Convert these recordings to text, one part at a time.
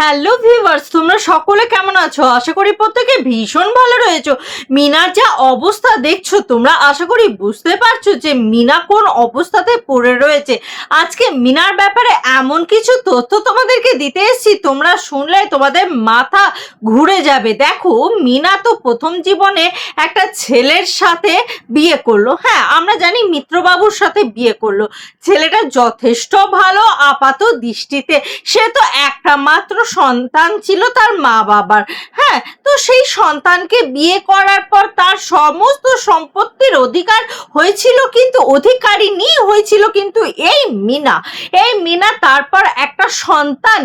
Hello viewers তোমরা সকলে কেমন আছো? আশা করি প্রত্যেকে ভীষণ ভালো রয়েছো। মিনার যা অবস্থা দেখছ, তোমরা আশা করি বুঝতে পারছ যে মিনা কোন অবস্থাতে পড়ে রয়েছে। আজকে মিনার ব্যাপারে এমন কিছু তথ্য তোমাদেরকে দিতে এসেছি, তোমরা শুনলে তোমাদের মাথা ঘুরে যাবে। দেখো, মিনা তো প্রথম জীবনে একটা ছেলের সাথে বিয়ে করল। হ্যাঁ আমরা জানি মিত্রবাবুর সাথে বিয়ে করল। ছেলেটা যথেষ্ট ভালো, আপাত দৃষ্টিতে। সে তো একটা মাত্র সন্তান ছিল তার মা বাবার। হ্যাঁ তো সেই সন্তানকে বিয়ে করার পর তার সমস্ত সম্পত্তির অধিকার হয়েছিল কিন্তু অধিকারিনী হয়েছিল কিন্তু এই মিনা। এই মিনা তারপর একটা সন্তান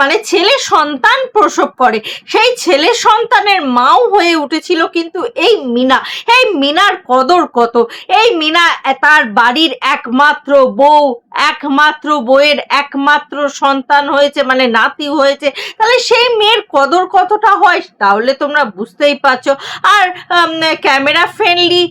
মানে ছেলে সন্তান প্রসব করে। সেই ছেলে সন্তানের মাও হয়ে উঠেছিল কিন্তু এই মিনা। এই মিনার কদর কত? এই মিনা তার বাড়ির একমাত্র বউ, একমাত্র বউয়ের একমাত্র সন্তান হয়েছে মানে নাতি হয়েছে। তাহলে সেই মেয়ের কদর কতটা হয় তাহলে তোমরা বুঝতেই পারছ। আর ক্যামেরা ফ্রেন্ডলি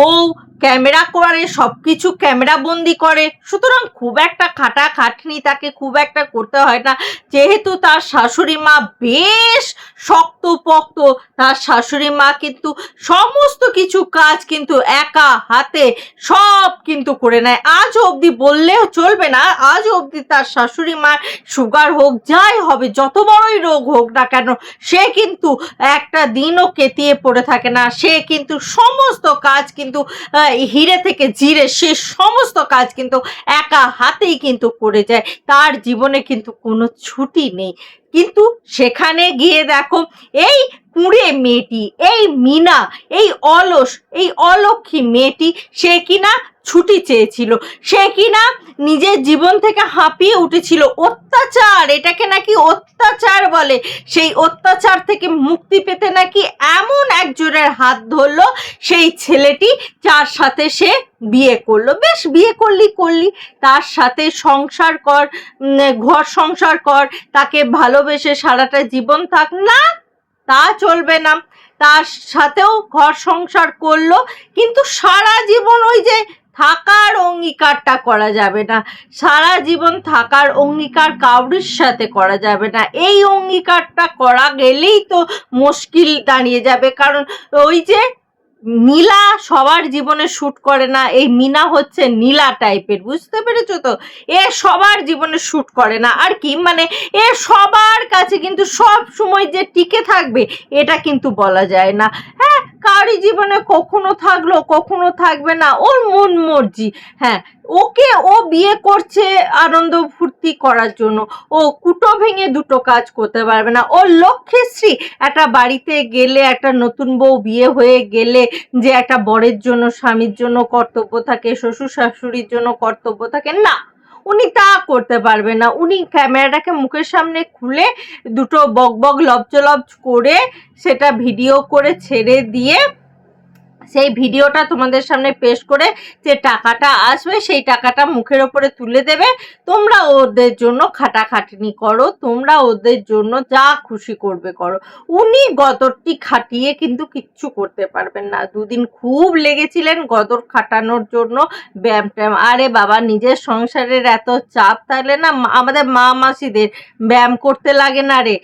বউ ক্যামেরা করে সব কিছু ক্যামেরা বন্দি করে। সুতরাং খুব একটা খাটা খাটনি তাকে খুব একটা করতে হয় না। যেহেতু তার শাশুড়ি মা বেশ শক্তপোক্ত, তার শাশুড়ি মা কিন্তু সমস্ত কিছু কাজ কিন্তু একা হাতে সব কিন্তু করে নেয়। আজ অবধি বললেও চলবে না। আজ অবধি তার শাশুড়ি মার সুগার হোক, যাই হবে, যত বড়ই রোগ হোক না কেন, সে কিন্তু একটা দিনও কেতিয়ে পড়ে থাকে না। সে কিন্তু সমস্ত কাজ কিন্তু হিরে থেকে জিরে সে সমস্ত কাজ কিন্তু একা হাতেই কিন্তু করে যায়। তার জীবনে কিন্তু কোনো ছুটি নেই। কিন্তু সেখানে গিয়ে দেখো, এই কুঁড়ে মেয়েটি, এই মিনা, এই অলস, এই অলক্ষী মেয়েটি, সে কিনা ছুটি চেয়েছিল, সে কিনা নিজের জীবন থেকে হাঁপিয়ে উঠেছিল। অত্যাচার, এটাকে নাকি অত্যাচার বলে। সেই অত্যাচার থেকে মুক্তি পেতে নাকি এমন একজনের হাত ধরলো, সেই ছেলেটি, যার সাথে সে বিয়ে করল। বেশ, বিয়ে করলি করলি। তার সাথে সংসার কর ঘর সংসার কর, তাকে ভালোবেসে সারাটা জীবন থাক। না, তা চলবে না। তার সাথেও ঘর সংসার করল, কিন্তু সারা জীবন ওই যে থাকার অঙ্গীকারটা করা যাবে না। সারা জীবন থাকার অঙ্গীকার কাউরির সাথে করা যাবে না। এই অঙ্গীকারটা করা গেলেই তো মুশকিল দাঁড়িয়ে যাবে। কারণ ওই যে নীলা সবার জীবনে শ্যুট করে না, এই মিনা হচ্ছে নীলা টাইপের বুঝতে পেরেছ তো? এ সবার জীবনে শ্যুট করে না, আর কি? মানে এ সবার কাছে কিন্তু সব সময় যে টিকে থাকবে, এটা কিন্তু বলা যায় না। হ্যাঁ কারি জীবনে কখনো থাকল, কখনো থাকবে না। ওর মন মর্জি। হ্যাঁ ওকে ও বিয়ে করছে আনন্দ ফুর্তি করার জন্য। ও কুটো ভেঙে দুটো কাজ করতে পারবে না। ও লক্ষ্যশ্রী একটা বাড়িতে গেলে, একটা নতুন বউ বিয়ে হয়ে গেলে যে একটা বরের জন্য, স্বামীর জন্য কর্তব্য থাকে, শ্বশুর শাশুড়ির জন্য কর্তব্য থাকে, না। উনি তা করতে পারবে না। উনি ক্যামেরাটাকে মুখের সামনে খুলে দুটো বক বক লবচ লবচ করে সেটা ভিডিও করে ছেড়ে দিয়ে সেই ভিডিওটা তোমাদের সামনে পেশ করে যে টাকাটা আসবে, সেই টাকাটা মুখের ওপরে তুলে দেবে। তোমরা ওদের জন্য খাটাখাটনি করো, তোমরা ওদের জন্য যা খুশি করবে করো। উনি গদরটি খাটিয়ে কিন্তু কিচ্ছু করতে পারবেন না। দুদিন খুব লেগেছিলেন গদর খাটানোর জন্য ব্যায়াম ট্যাম আরে বাবা, নিজের সংসারের এত চাপ, তাহলে না আমাদের মা মাসিদের ব্যায়াম করতে লাগে না রে।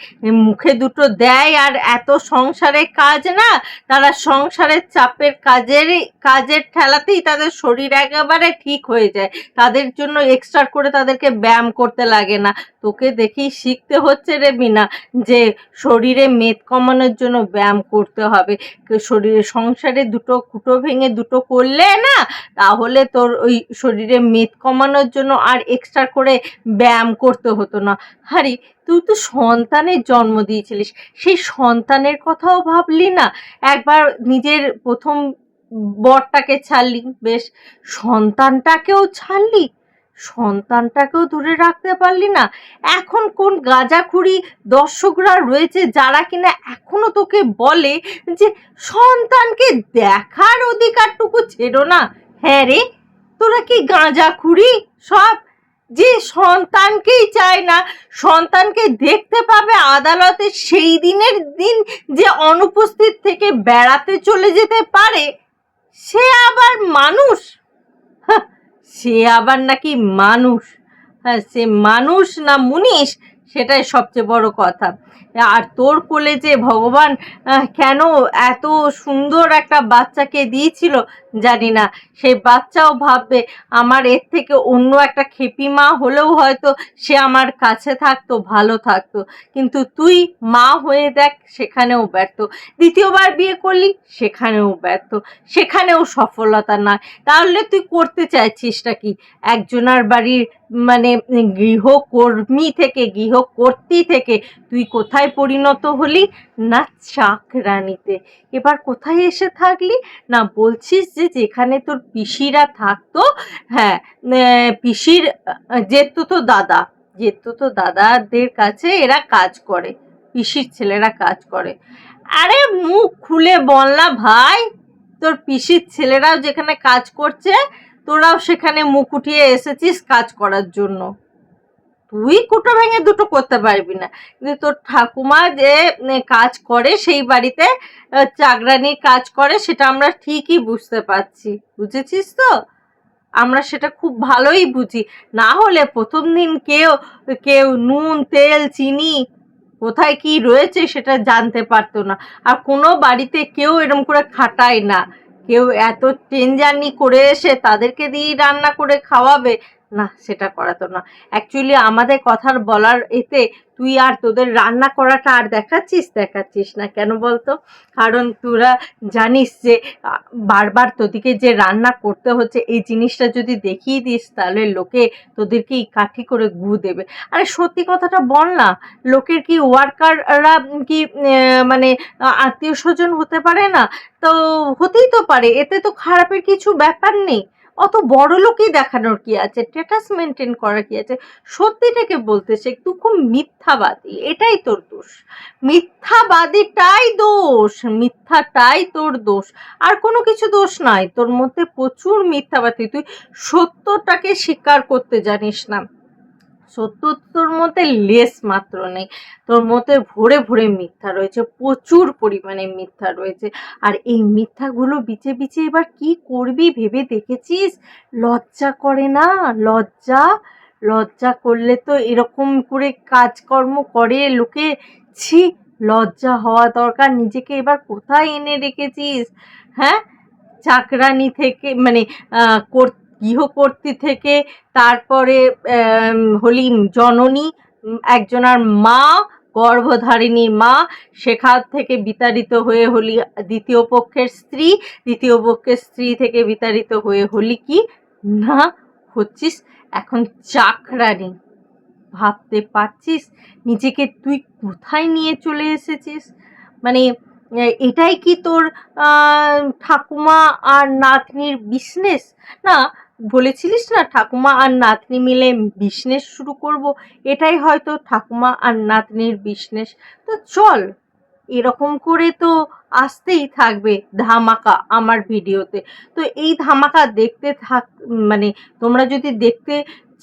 মুখে দুটো দেয় আর এত সংসারে কাজ না, তারা সংসারের চাপের কাজের কাজের ঠেলাতেই তাদের শরীর একেবারে ঠিক হয়ে যায়। তাদের জন্য এক্সট্রা করে তাদেরকে ব্যায়াম করতে লাগে না। তোকে দেখেই শিখতে হচ্ছে রে বিনা যে শরীরে মেদ কমানোর জন্য ব্যায়াম করতে হবে। শরীরে সংসারে দুটো কুটো ভেঙে দুটো করলে না, তাহলে তোর ওই শরীরে মেদ কমানোর জন্য আর এক্সট্রা করে ব্যায়াম করতে হতো না। হারি, তুই তো সন্তানের জন্ম দিয়েছিলিস। সেই সন্তানের কথাও ভাবলি না? একবার নিজের প্রথম বরটাকে ছাড়লি, বেশ। সন্তানটাকেও ছাড়লি? সন্তানটাকেও দূরে রাখতে পারলি না। এখন কোন গাঁজাখুরি দর্শকরা রয়েছে যারা কিনা এখনও তোকে বলে যে সন্তানকে দেখার অধিকারটুকু ছেড়ো না। হ্যাঁ রে তোরা কি গাঁজাখুরি সব? যে সন্তানকেই চায় না সন্তানকে দেখতে পাবে আদালতে সেই দিনের দিন যে অনুপস্থিত থেকে বেড়াতে চলে যেতে পারে সে আবার মানুষ? হাহ, সে আবার নাকি মানুষ। হ্যাঁ সে মানুষ না মুনিশ? সেটাই সবচেয়ে বড় কথা। আর তোর কোলে যে ভগবান কেন এত সুন্দর একটা বাচ্চাকে দিয়েছিল জানি না। সেই বাচ্চাও ভাববে, আমার এর থেকে অন্য একটা খেপি মা হলেও হয়তো সে আমার কাছে থাকতো, ভালো থাকতো। কিন্তু তুই মা হয়ে দেখ, সেখানেও ব্যর্থ। দ্বিতীয়বার বিয়ে করলি, সেখানেও ব্যর্থ। সেখানেও সফলতা নয় তাহলে তুই করতে চাইছিসটা কি? একজনার বাড়ির মানে গৃহকর্মী থেকে, গৃহকর্ত্রী থেকে তুই কোথায় পরিণত হলি? না চাকরানিতে। এবার কোথায় এসে থাকলি? না বলছিস যে যেখানে তোর পিসিরা থাকতো? হ্যাঁ পিসির যেত তো দাদা। যেত তো দাদাদের কাছে এরা কাজ করে, পিসির ছেলেরা কাজ করে। আরে মুখ খুলে বল না ভাই, তোর পিসির ছেলেরাও যেখানে কাজ করছে তোরাও সেখানে মুখ উঠিয়ে এসেছিস কাজ করার জন্য। তুই কুটো ভেঙে দুটো করতে পারবি না। কিন্তু তোর ঠাকুমা যে কাজ করে সেই বাড়িতে চাকরানির কাজ করে, সেটা আমরা ঠিকই বুঝতে পারছি। বুঝেছিস তো? আমরা সেটা খুব ভালোই বুঝি। না হলে প্রথম দিন কেউ কেউ নুন, তেল, চিনি কোথায় কি রয়েছে সেটা জানতে পারতো না। আর কোনো বাড়িতে কেউ এরম করে খাটায় না। কেউ এত ট্রেন জার্নি করে এসে তাদেরকে দিয়েই রান্না করে খাওয়াবে না, সেটা করাতো না। অ্যাকচুয়ালি আমাদের কথার বলার এতে তুই আর তোদের রান্না করাটা আর দেখাচ্ছিস দেখাচ্ছিস না কেন বলতো? কারণ তোরা জানিস যে বারবার তোদেরকে যে রান্না করতে হচ্ছে, এই জিনিসটা যদি দেখিয়ে দিস, তাহলে লোকে তোদেরকে কাঠি করে গু দেবে। আরে, সত্যি কথাটা বল না, লোকের কি ওয়ার্কাররা কি মানে আত্মীয় স্বজন হতে পারে না? তো হতেই তো পারে, এতে তো খারাপের কিছু ব্যাপার নেই। অত বড় লোকই দেখানোর কি আছে? স্ট্যাটাস মেনটেন করার কি আছে? সত্যিটাকে বলতে সে তুই খুব মিথ্যাবাদী, এটাই তোর দোষ। মিথ্যাবাদীটাই দোষ, মিথ্যাটাই তোর দোষ। আর কোনো কিছু দোষ নাই, তোর মধ্যে প্রচুর মিথ্যাবাদী। তুই সত্যটাকে স্বীকার করতে জানিস না। সত্য তোর মধ্যে লেস মাত্র নেই। তোর মধ্যে ভরে ভরে মিথ্যা রয়েছে, প্রচুর পরিমাণে মিথ্যা রয়েছে। আর এই মিথ্যাগুলো বিচে বিচে এবার কি করবি ভেবে দেখেছিস? লজ্জা করে না? লজ্জা? লজ্জা করলে তো এরকম করে কাজকর্ম করে লোকে। ছি, লজ্জা হওয়া দরকার। নিজেকে এবার কোথায় এনে রেখেছিস? হ্যাঁ? চাকরানি থেকে মানে গৃহকর্ত্রী থেকে তারপরে হলি জননী একজনার মা গর্ভধারিণীর মা, সেখান থেকে বিতাড়িত হয়ে হলি, দ্বিতীয় পক্ষের স্ত্রী, দ্বিতীয় পক্ষের স্ত্রী থেকে বিতাড়িত হয়ে হলি কি? না, হচ্ছিস? এখন চাকরানি ভাবতে পারছিস? নিজেকে তুই কোথায় নিয়ে চলে এসেছিস? মানে এটাই কি তোর ঠাকুমা আর নাতনির বিজনেস না বলেছিলিস না, ঠাকুমা আর নাতনি মিলে বিজনেস শুরু করব? এটাই হয়তো ঠাকুমা আর নাতনির বিজনেস তো চল, এরকম করে তো আসতেই থাকবে ধামাকা আমার ভিডিওতে। তো এই ধামাকা দেখতে থাক মানে তোমরা যদি দেখতে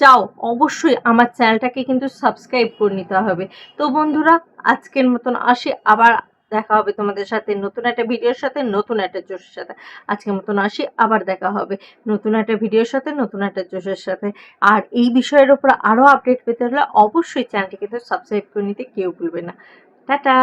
চাও, অবশ্যই আমার চ্যানেলটাকে কিন্তু সাবস্ক্রাইব করে নিতে হবে। তো বন্ধুরা, আজকের মতন আসি, আবার দেখা হবে তোমাদের সাথে নতুন একটা ভিডিওর সাথে, নতুন একটা জোশের সাথে। আজকে মতন আসি, আবার দেখা হবে নতুন একটা ভিডিওর সাথে, নতুন একটা জোশের সাথে। আর এই বিষয়ের উপর আরও আপডেট পেতে হলে অবশ্যই চ্যানেলটি কিন্তু সাবস্ক্রাইব করে নিতে কেউ ভুলবে না। টাটা!